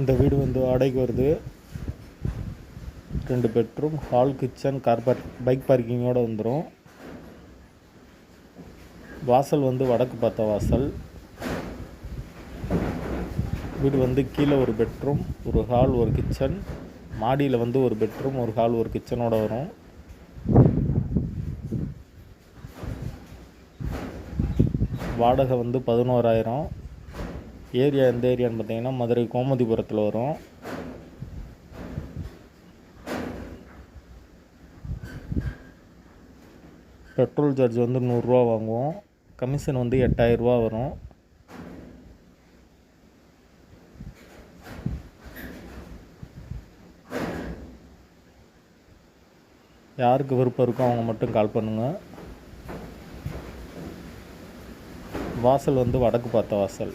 இந்த வீடு வந்து வாடகைக்கு வருது. ரெண்டு bedroom hall kitchen car park bike பார்க்கிங்கோடு வந்துடும் வாசல் வந்து வடக்கு பார்த்த வாசல். வீடு வந்து கீழே ஒரு பெட்ரூம் ஒரு ஹால் ஒரு கிச்சன். மாடியில் வந்து ஒரு பெட்ரூம் ஒரு ஹால் ஒரு கிச்சனோட வரும். வாடகை வந்து பதினோராயிரம். ஏரியா எந்த ஏரியான்னு பார்த்தீங்கன்னா மதுரை கோமதிபுரத்தில் வரும். பெட்ரோல் சார்ஜ் வந்து நூறுரூவா வாங்குவோம். கமிஷன் வந்து எட்டாயிரரூவா வரும். யாருக்கு விருப்பம் இருக்கோ அவங்க மட்டும் கால் பண்ணுங்கள் வாசல் வந்து வடக்கு பார்த்த வாசல்.